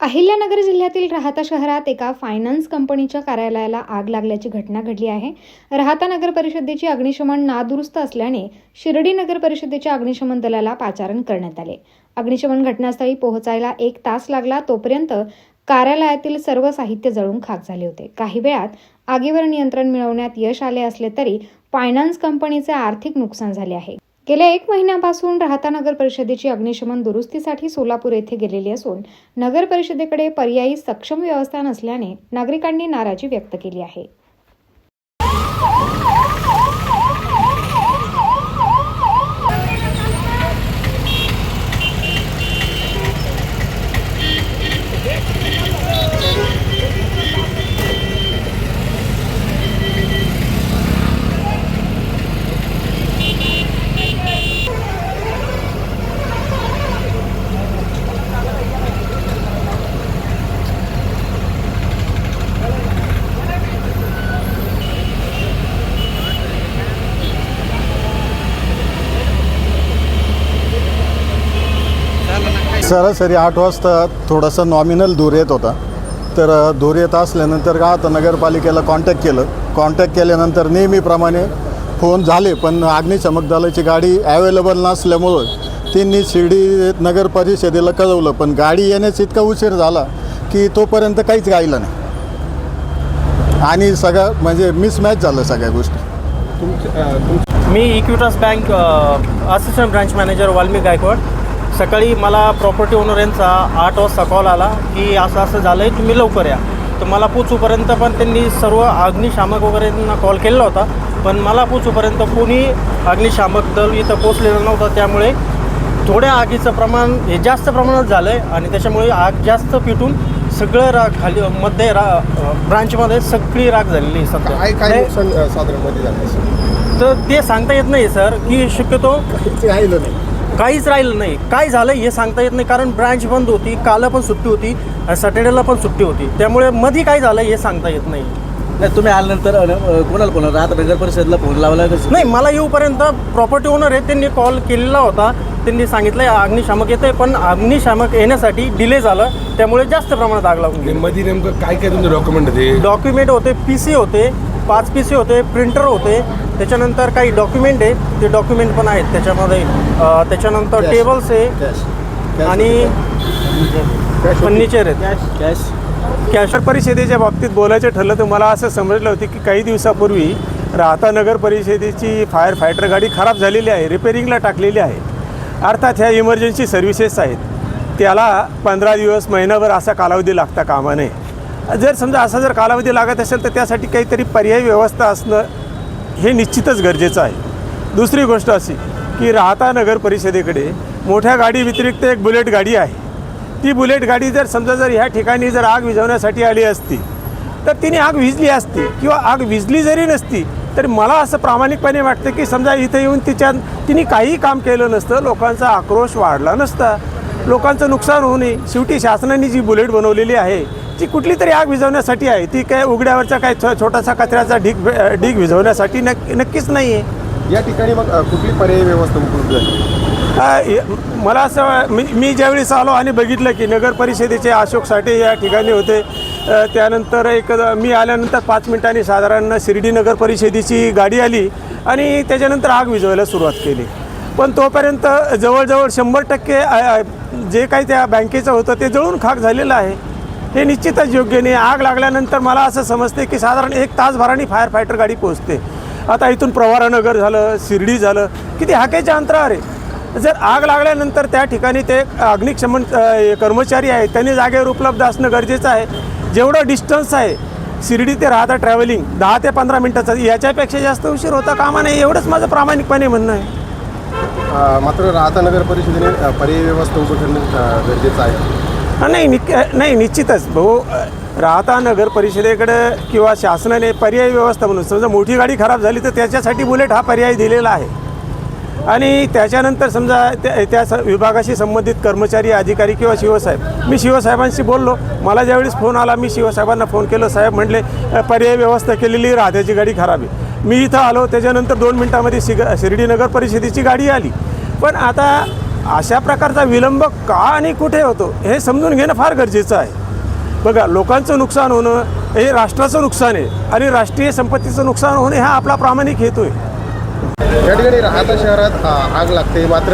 अहिल्यानगर जिल्ह्यातील राहता शहरात एका फायनान्स कंपनीच्या कार्यालयाला आग लागल्याची घटना घडली आहे. राहता नगर परिषदेची अग्निशमन नादुरुस्त असल्याने शिर्डी नगर परिषदेच्या अग्निशमन दलाला पाचारण करण्यात आले. अग्निशमन घटनास्थळी पोहोचायला एक तास लागला तोपर्यंत कार्यालयातील सर्व साहित्य जळून खाक झाले होते. काही वेळात आगीवर नियंत्रण मिळवण्यात यश आले असले तरी फायनान्स कंपनीचे आर्थिक नुकसान झाले आहे. गेल्या एक महिन्यापासून राहता नगर परिषदेची अग्निशमन दुरुस्तीसाठी सोलापूर येथे गेलेली असून नगर परिषदेकडे पर्यायी सक्षम व्यवस्था नसल्याने नागरिकांनी नाराजी व्यक्त केली आहे. सरासरी आठ वाजता थोडासा नॉमिनल धूर येत होता. तर अ, धूर येत असल्यानंतर का आता नगरपालिकेला कॉन्टॅक्ट केलं. कॉन्टॅक्ट केल्यानंतर नेहमीप्रमाणे फोन झाले पण अग्निशमक दलाची गाडी ॲवेलेबल नसल्यामुळं त्यांनी शिर्डी नगर परिषदेला कळवलं. पण गाडी येण्यास इतका उशीर झाला की तोपर्यंत काहीच राहिलं नाही. आणि सगळं म्हणजे मिसमॅच झालं सगळ्या गोष्टी. मी Equitas bank assistant branch manager Valmik Gaikwad. सकाळी मला प्रॉपर्टी ओनर यांचा आठ वाजता कॉल आला की असं असं झालं आहे तुम्ही लवकर या. तर मला पोचूपर्यंत पण त्यांनी सर्व अग्निशामक वगैरेंना कॉल केलेला होता. पण मला पोचूपर्यंत कोणी अग्निशामक दल इथं पोचलेलं नव्हतं. त्यामुळे थोड्या आगीचं प्रमाण हे जास्त प्रमाणात झालं आहे आणि त्याच्यामुळे आग जास्त पिटून सगळं राग खाली मध्ये रा ब्रांचमध्ये सगळी राग झालेली सध्या. काय काय नाही, नुकसान अ, साधारणमध्ये झालं? तर ते सांगता येत नाही सर की शक्यतो राहिलं नाही. काहीच राहिलं नाही. काय झालं हे सांगता येत नाही कारण ब्रांच बंद होती काल पण सुट्टी होती सॅटर्डेला पण सुट्टी होती. त्यामुळे मध्ये काय झालं हे सांगता येत नाही. नाही तुम्ही आल्यानंतर कोणाला फोन राहत नगर परिषदला फोन लावला नाही मला येऊपर्यंत प्रॉपर्टी ओनर आहे त्यांनी कॉल केलेला होता. त्यांनी सांगितलं अग्निशामक येते पण अग्निशामक येण्यासाठी डिले झालं. त्यामुळे जास्त प्रमाणात आग लागून मध्ये नेमकं काय काय तुमचे डॉक्युमेंट होते? डॉक्युमेंट होते पी सी होते पाच पी सी होते प्रिंटर होते. त्याच्यानंतर काही डॉक्युमेंट आहे ते डॉक्युमेंट पण आहेत त्याच्यामध्ये. त्याच्यानंतर. टेबल्स आहे. कॅश आणि फर्निचर आहेत. कॅश कॅश परिषदेच्या बाबतीत बोलायचं ठरलं तर मला असं समजलं होतं की काही दिवसापूर्वी राहता नगर परिषदेची फायर फायटर गाडी खराब झालेली आहे रिपेरिंगला टाकलेली आहे. अर्थात ह्या इमर्जन्सी सर्व्हिसेस आहेत. त्याला पंधरा दिवस महिनाभर असा कालावधी लागता कामा नये. जर समजा असा जर कालावधी लागत असेल तर त्यासाठी काहीतरी पर्यायी व्यवस्था असणं हे निश्चितच गरजेचं आहे. दुसरी गोष्ट अशी की राहता नगर परिषदेकडे मोठ्या गाडी व्यतिरिक्त एक बुलेट गाडी आहे. ती बुलेट गाडी जर समजा जर ह्या ठिकाणी जर आग विझवण्यासाठी आली असती तर तिने आग विझली असती किंवा आग विझली जरी नसती तर मला असं प्रामाणिकपणे वाटतं की समजा इथं येऊन तिच्या तिने काहीही काम केलं नसतं लोकांचा आक्रोश वाढला नसता. लोकांचं नुकसान होऊ नये शेवटी शासनाने जी बुलेट बनवलेली आहे ती कुठली तरी आग विझवण्यासाठी आहे. ती काय उघड्यावरचा काय छोटासा कचऱ्याचा ढीग ढीग विझवण्यासाठी नक्की नक्कीच नाही आहे या ठिकाणी मग कुठली पर्यायी व्यवस्था उपलब्ध य- मला असं मी मी ज्यावेळेस आलो आणि बघितलं की नगर परिषदेचे अशोक साठे या ठिकाणी होते त्यानंतर एक मी आल्यानंतर पाच मिनिटांनी साधारण शिर्डी नगर परिषदेची गाडी आली आणि त्याच्यानंतर आग विझवायला सुरुवात केली. पण तोपर्यंत जवळजवळ शंभर टक्के जे काही त्या बँकेचं होतं ते जळून खाक झालेलं आहे. हे निश्चितच योग्य नाही. आग लागल्यानंतर मला असं समजते की साधारण एक तासभराने फायर फायटर गाडी पोहोचते. आता इथून प्रवारानगर झालं शिर्डी झालं किती हाकेच्या अंतरावर आहे. जर आग लागल्यानंतर त्या ठिकाणी ते अग्निशमन कर्मचारी आहेत त्यांनी जागेवर उपलब्ध असणं गरजेचं आहे. जेवढं डिस्टन्स आहे शिर्डी ते राहता ट्रॅव्हलिंग दहा ते पंधरा मिनटाचं याच्यापेक्षा जास्त उशीर होता कामा नाही एवढंच माझं प्रामाणिकपणे म्हणणं आहे. मात्र राहता नगर परिषदेने पर्यायी व्यवस्था उभं करणं गरजेचं आहे. नाही निक नाही निश्चितच. भाऊ राहता नगर परिषदेकडं किंवा शासनाने पर्यायी व्यवस्था म्हणून समजा मोठी गाडी खराब झाली तर त्याच्यासाठी बुलेट हा पर्याय दिलेला आहे. आणि त्याच्यानंतर समजा त्या त्या स विभागाशी संबंधित कर्मचारी अधिकारी किंवा शिवसाहेब मी शिवसाहेबांशी बोललो. मला ज्यावेळेस फोन आला मी शिवसाहेबांना फोन केलं. साहेब म्हटले पर्याय पर्यायी व्यवस्था केलेली राहत्याची गाडी खराब आहे. मी इथं आलो त्याच्यानंतर दोन मिनटामध्ये शिग शिर्डी नगर परिषदेची गाडी आली. पण आता अशा प्रकारचा विलंब का आणि कुठे होतो हे समजून घेणं फार गरजेचं आहे. बघा लोकांचं नुकसान होणं हे राष्ट्राचं नुकसान आहे आणि राष्ट्रीय संपत्तीचं नुकसान होणे हा आपला प्रामाणिक हेतू आहे. या ठिकाणी राहता शहरात आग लागते. मात्र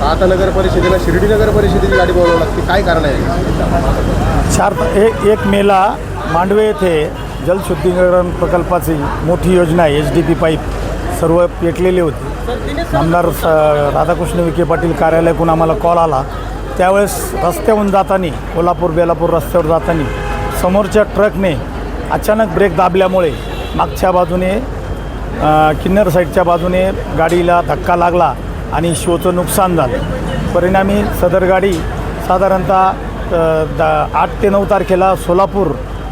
राहता नगर परिषदेला शिर्डी नगर परिषदेची गाडी बोलावं लागते. काय कारण आहे? चार एक एक मेला मांडवे येथे जलशुद्धीकरण प्रकल्पाची मोठी योजना आहे एच डी पी पाईप. सर्व पेटलेले होते. आमदार स राधाकृष्ण विखे पाटील कार्यालयातून आम्हाला कॉल आला. त्यावेळेस रस्त्याहून जाताना कोल्हापूर बेलापूर रस्त्यावर जाताना समोरच्या ट्रकने अचानक ब्रेक दाबल्यामुळे मागच्या बाजूने किन्नर साईडच्या बाजूने गाडीला धक्का लागला आणि शोचं नुकसान झालं. परिणामी सदर गाडी साधारणतः दा आठ ते नऊ तारखेला सोलापूर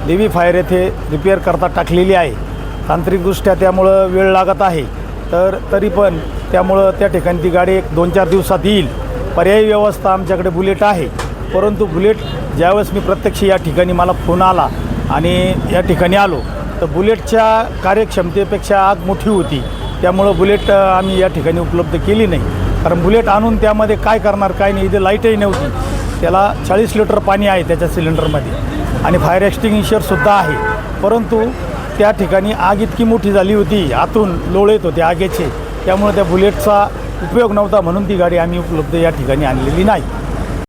देवी फायर येथे रिपेअर करता टाकलेली आहे. तांत्रिकदृष्ट्या त्यामुळं वेळ लागत आहे. तर तरी पण त्यामुळं त्या ठिकाणी ती गाडी एक दोन चार दिवसात येईल. पर्यायी व्यवस्था आमच्याकडे बुलेट आहे. परंतु बुलेट ज्यावेळेस मी प्रत्यक्ष या ठिकाणी मला फोन आला आणि या ठिकाणी आलो तर बुलेटच्या कार्यक्षमतेपेक्षा आग मोठी होती. त्यामुळं बुलेट आम्ही या ठिकाणी उपलब्ध केली नाही. कारण बुलेट आणून त्यामध्ये काय करणार काय नाही इथे लाईटही नव्हती. त्याला चाळीस लिटर पाणी आहे त्याच्या सिलेंडरमध्ये. आणि फायर एक्स्टिंग्विशरसुद्धा आहे. परंतु त्या ठिकाणी आग इतकी मोठी झाली होती आतून लोळ येत होते आगेचे. त्यामुळे त्या बुलेटचा उपयोग नव्हता म्हणून ती गाडी आम्ही उपलब्ध या ठिकाणी आणलेली नाही.